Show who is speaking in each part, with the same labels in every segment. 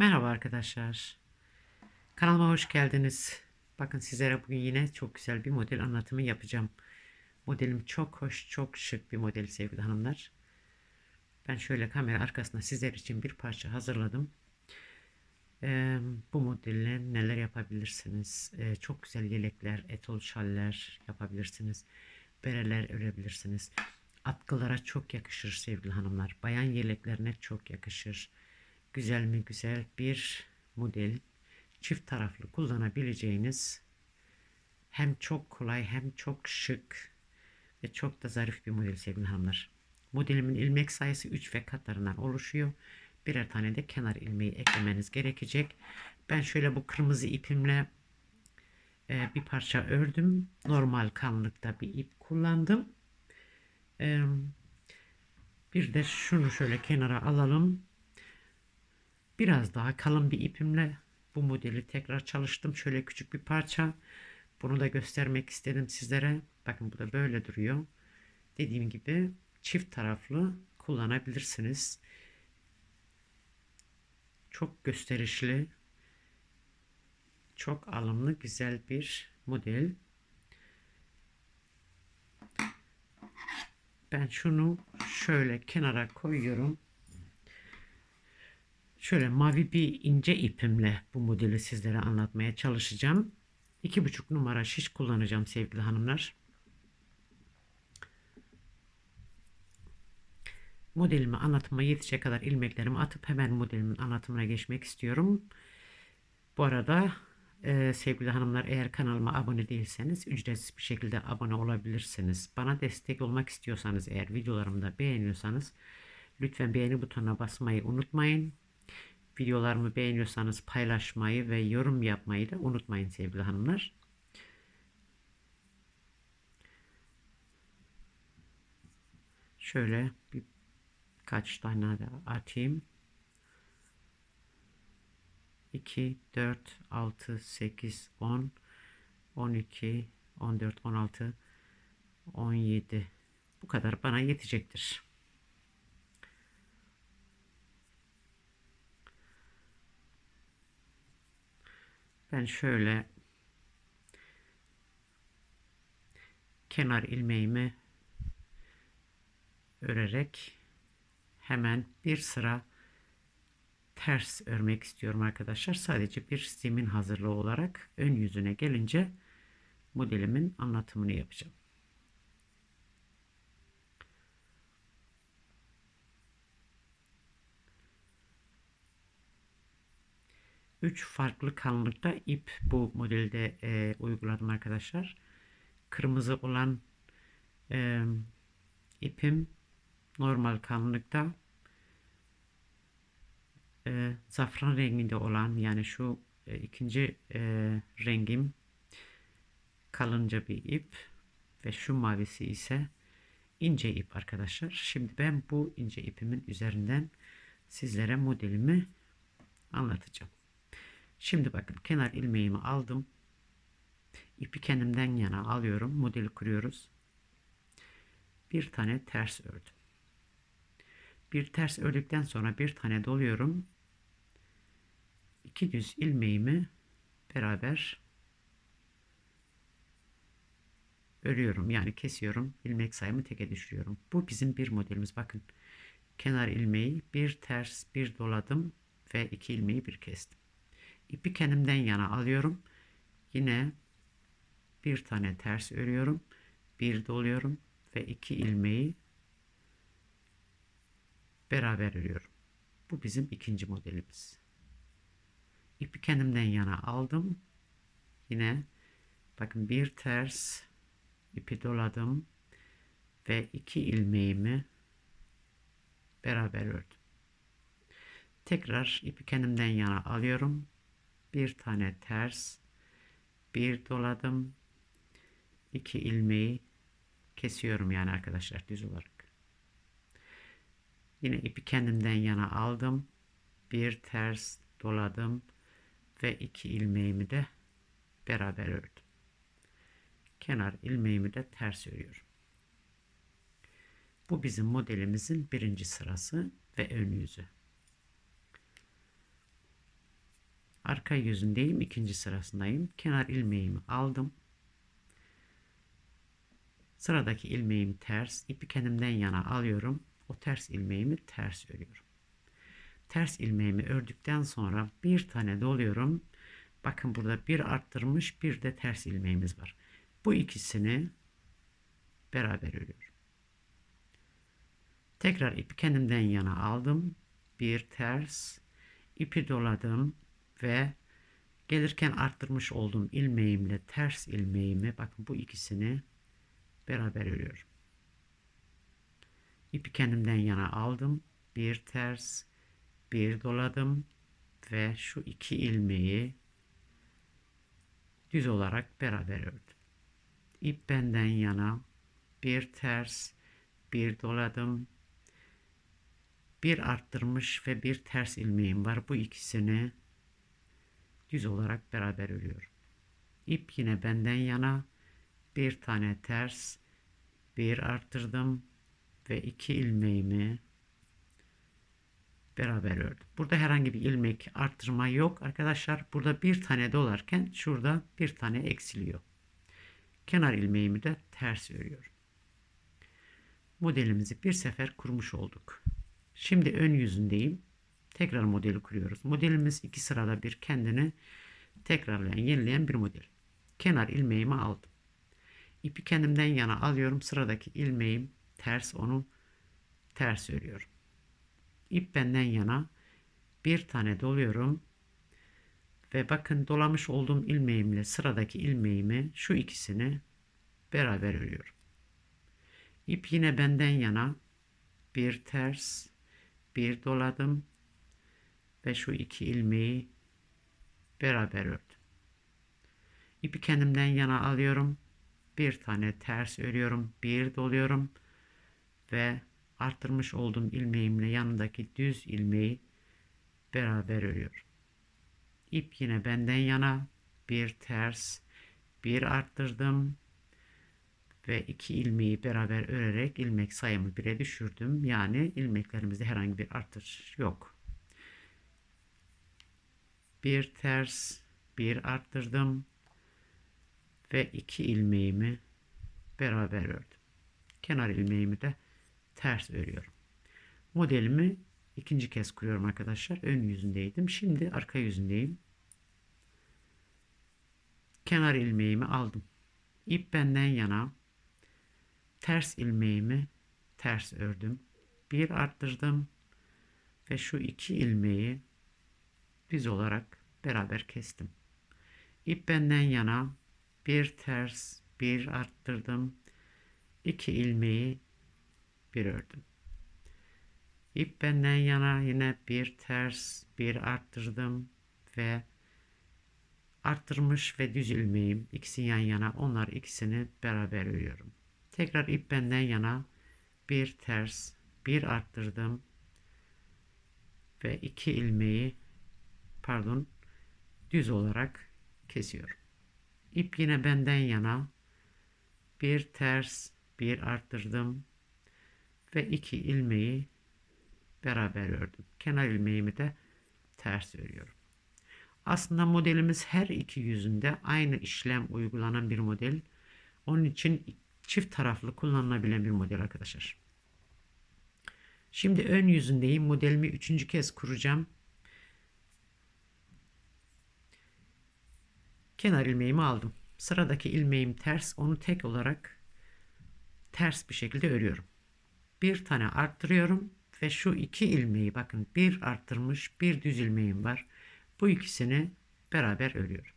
Speaker 1: Merhaba arkadaşlar. Kanalıma hoş geldiniz. Bakın sizlere bugün yine çok güzel bir model anlatımı yapacağım. Modelim çok hoş, çok şık bir model sevgili hanımlar. Ben şöyle kamera arkasında sizler için bir parça hazırladım. Ee, bu modelle neler yapabilirsiniz? Ee, çok güzel yelekler, etol şaller yapabilirsiniz. Bereler örebilirsiniz. Atkılara çok yakışır sevgili hanımlar. Bayan yeleklerine çok yakışır güzel mi güzel bir model çift taraflı kullanabileceğiniz hem çok kolay hem çok şık ve çok da zarif bir model sevgili hanımlar. Modelimin ilmek sayısı 3 ve katlarından oluşuyor. Birer tane de kenar ilmeği eklemeniz gerekecek. Ben şöyle bu kırmızı ipimle e, bir parça ördüm. Normal kalınlıkta bir ip kullandım. E, bir de şunu şöyle kenara alalım. Biraz daha kalın bir ipimle bu modeli tekrar çalıştım. Şöyle küçük bir parça. Bunu da göstermek istedim sizlere. Bakın bu da böyle duruyor. Dediğim gibi çift taraflı kullanabilirsiniz. Çok gösterişli, çok alımlı, güzel bir model. Ben şunu şöyle kenara koyuyorum. Şöyle mavi bir ince ipimle bu modeli sizlere anlatmaya çalışacağım. 2,5 numara şiş kullanacağım sevgili hanımlar. Modelimi anlatıma yetecek kadar ilmeklerimi atıp hemen modelimin anlatımına geçmek istiyorum. Bu arada e, sevgili hanımlar eğer kanalıma abone değilseniz ücretsiz bir şekilde abone olabilirsiniz. Bana destek olmak istiyorsanız eğer videolarımı da beğeniyorsanız lütfen beğeni butonuna basmayı unutmayın. Videolarımı beğeniyorsanız paylaşmayı ve yorum yapmayı da unutmayın sevgili hanımlar. Şöyle bir kaç tane de atayım. 2, 4, 6, 8, 10, 12, 14, 16, 17. Bu kadar bana yetecektir. Ben şöyle kenar ilmeğimi örerek hemen bir sıra ters örmek istiyorum arkadaşlar. Sadece bir zemin hazırlığı olarak ön yüzüne gelince modelimin anlatımını yapacağım. 3 farklı kalınlıkta ip bu modelde e, uyguladım arkadaşlar. Kırmızı olan e, ipim normal kalınlıkta e, zafran renginde olan yani şu e, ikinci e, rengim kalınca bir ip ve şu mavisi ise ince ip arkadaşlar. Şimdi ben bu ince ipimin üzerinden sizlere modelimi anlatacağım. Şimdi bakın kenar ilmeğimi aldım. İpi kendimden yana alıyorum. Modeli kuruyoruz. Bir tane ters ördüm. Bir ters ördükten sonra bir tane doluyorum. İki düz ilmeğimi beraber örüyorum. Yani kesiyorum. ilmek sayımı teke düşürüyorum. Bu bizim bir modelimiz. Bakın kenar ilmeği bir ters bir doladım ve iki ilmeği bir kestim. İpi kendimden yana alıyorum. Yine bir tane ters örüyorum. Bir doluyorum ve iki ilmeği beraber örüyorum. Bu bizim ikinci modelimiz. İpi kendimden yana aldım. Yine bakın bir ters ipi doladım ve iki ilmeğimi beraber ördüm. Tekrar ipi kendimden yana alıyorum bir tane ters bir doladım. İki ilmeği kesiyorum yani arkadaşlar düz olarak. Yine ipi kendimden yana aldım. Bir ters doladım ve iki ilmeğimi de beraber ördüm. Kenar ilmeğimi de ters örüyorum. Bu bizim modelimizin birinci sırası ve ön yüzü Arka yüzündeyim. ikinci sırasındayım. Kenar ilmeğimi aldım. Sıradaki ilmeğim ters. ipi kendimden yana alıyorum. O ters ilmeğimi ters örüyorum. Ters ilmeğimi ördükten sonra bir tane doluyorum. Bakın burada bir arttırmış bir de ters ilmeğimiz var. Bu ikisini beraber örüyorum. Tekrar ipi kendimden yana aldım. Bir ters ipi doladım ve gelirken arttırmış olduğum ilmeğimle ters ilmeğimi bakın bu ikisini beraber örüyorum. İpi kendimden yana aldım. Bir ters, bir doladım ve şu iki ilmeği düz olarak beraber ördüm. İp benden yana bir ters, bir doladım. Bir arttırmış ve bir ters ilmeğim var. Bu ikisini düz olarak beraber örüyorum. İp yine benden yana bir tane ters, bir arttırdım ve iki ilmeğimi beraber ördüm. Burada herhangi bir ilmek arttırma yok arkadaşlar. Burada bir tane dolarken şurada bir tane eksiliyor. Kenar ilmeğimi de ters örüyorum. Modelimizi bir sefer kurmuş olduk. Şimdi ön yüzündeyim. Tekrar modeli kuruyoruz. Modelimiz iki sırada bir kendini tekrarlayan, yenileyen bir model. Kenar ilmeğimi aldım. İpi kendimden yana alıyorum. Sıradaki ilmeğim ters onu ters örüyorum. İp benden yana bir tane doluyorum. Ve bakın dolamış olduğum ilmeğimle sıradaki ilmeğimi şu ikisini beraber örüyorum. İp yine benden yana bir ters bir doladım ve şu iki ilmeği beraber ördüm. İpi kendimden yana alıyorum. Bir tane ters örüyorum. Bir doluyorum ve arttırmış olduğum ilmeğimle yanındaki düz ilmeği beraber örüyorum. İp yine benden yana bir ters bir arttırdım ve iki ilmeği beraber örerek ilmek sayımı bire düşürdüm. Yani ilmeklerimizde herhangi bir artış yok. Bir ters bir arttırdım ve iki ilmeğimi beraber ördüm. Kenar ilmeğimi de ters örüyorum. Modelimi ikinci kez kuruyorum arkadaşlar. Ön yüzündeydim. Şimdi arka yüzündeyim. Kenar ilmeğimi aldım. İp benden yana ters ilmeğimi ters ördüm. Bir arttırdım ve şu iki ilmeği düz olarak beraber kestim. İp benden yana bir ters bir arttırdım. iki ilmeği bir ördüm. İp benden yana yine bir ters bir arttırdım ve arttırmış ve düz ilmeğim ikisi yan yana onlar ikisini beraber örüyorum. Tekrar ip benden yana bir ters bir arttırdım ve iki ilmeği pardon düz olarak kesiyorum. İp yine benden yana bir ters bir arttırdım ve iki ilmeği beraber ördüm. Kenar ilmeğimi de ters örüyorum. Aslında modelimiz her iki yüzünde aynı işlem uygulanan bir model. Onun için çift taraflı kullanılabilen bir model arkadaşlar. Şimdi ön yüzündeyim. Modelimi üçüncü kez kuracağım. Kenar ilmeğimi aldım. Sıradaki ilmeğim ters. Onu tek olarak ters bir şekilde örüyorum. Bir tane arttırıyorum ve şu iki ilmeği bakın bir arttırmış bir düz ilmeğim var. Bu ikisini beraber örüyorum.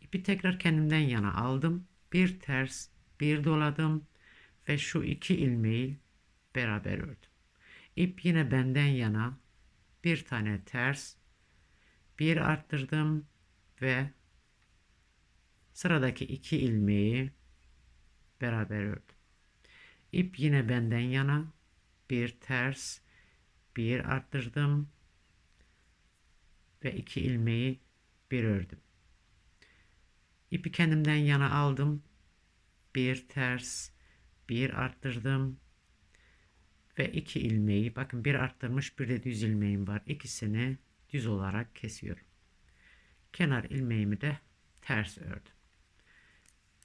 Speaker 1: İpi tekrar kendimden yana aldım. Bir ters bir doladım ve şu iki ilmeği beraber ördüm. İp yine benden yana bir tane ters bir arttırdım ve sıradaki iki ilmeği beraber ördüm. İp yine benden yana bir ters bir arttırdım ve iki ilmeği bir ördüm. İpi kendimden yana aldım. Bir ters, bir arttırdım ve iki ilmeği bakın bir arttırmış bir de düz ilmeğim var. İkisini düz olarak kesiyorum. Kenar ilmeğimi de ters ördüm.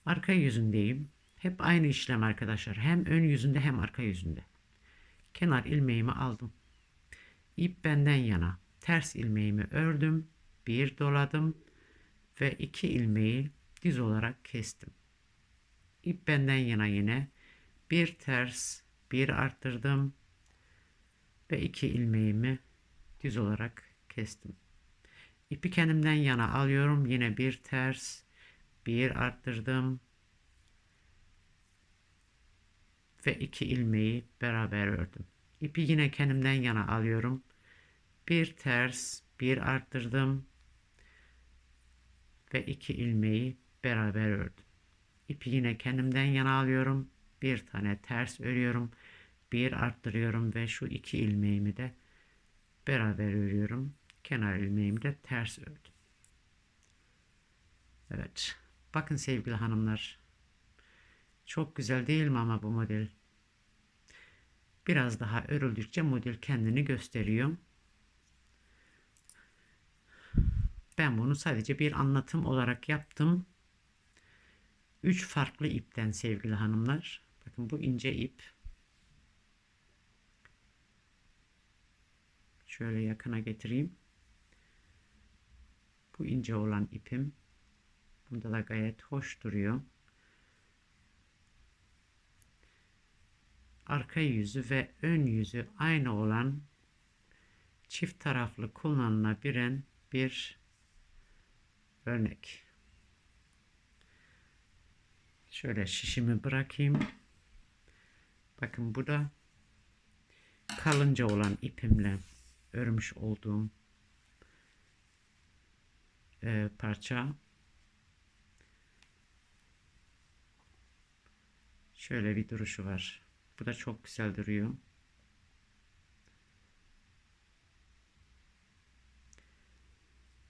Speaker 1: Arka yüzündeyim. Hep aynı işlem arkadaşlar. Hem ön yüzünde hem arka yüzünde. Kenar ilmeğimi aldım. İp benden yana. Ters ilmeğimi ördüm. Bir doladım. Ve iki ilmeği düz olarak kestim. İp benden yana yine. Bir ters, bir arttırdım. Ve iki ilmeğimi düz olarak kestim. İpi kendimden yana alıyorum. Yine bir ters, bir arttırdım ve iki ilmeği beraber ördüm. İpi yine kendimden yana alıyorum. Bir ters, bir arttırdım ve iki ilmeği beraber ördüm. İpi yine kendimden yana alıyorum. Bir tane ters örüyorum. Bir arttırıyorum ve şu iki ilmeğimi de beraber örüyorum. Kenar ilmeğimi de ters ördüm. Evet. Bakın sevgili hanımlar. Çok güzel değil mi ama bu model? Biraz daha örüldükçe model kendini gösteriyor. Ben bunu sadece bir anlatım olarak yaptım. Üç farklı ipten sevgili hanımlar. Bakın bu ince ip. Şöyle yakına getireyim. Bu ince olan ipim. Bunda da gayet hoş duruyor. Arka yüzü ve ön yüzü aynı olan çift taraflı kullanılabilen bir örnek. Şöyle şişimi bırakayım. Bakın bu da kalınca olan ipimle örmüş olduğum e, parça. Şöyle bir duruşu var. Bu da çok güzel duruyor.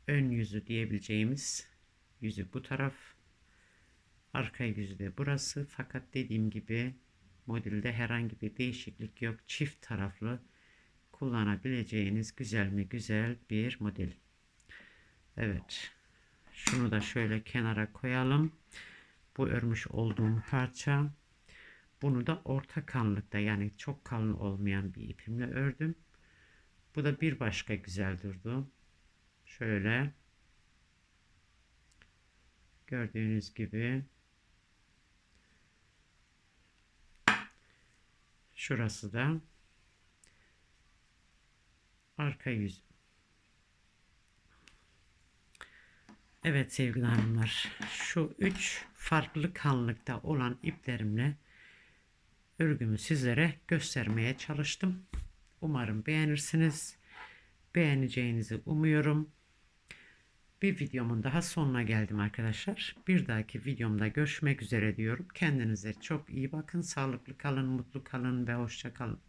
Speaker 1: Ön yüzü diyebileceğimiz yüzü bu taraf. Arka yüzü de burası. Fakat dediğim gibi modelde herhangi bir değişiklik yok. Çift taraflı kullanabileceğiniz güzel mi güzel bir model. Evet. Şunu da şöyle kenara koyalım. Bu örmüş olduğum parça. Bunu da orta kalınlıkta yani çok kalın olmayan bir ipimle ördüm. Bu da bir başka güzel durdu. Şöyle. Gördüğünüz gibi. Şurası da arka yüz. Evet sevgili hanımlar. Şu üç farklı kalınlıkta olan iplerimle örgümü sizlere göstermeye çalıştım. Umarım beğenirsiniz. Beğeneceğinizi umuyorum. Bir videomun daha sonuna geldim arkadaşlar. Bir dahaki videomda görüşmek üzere diyorum. Kendinize çok iyi bakın. Sağlıklı kalın, mutlu kalın ve hoşça kalın.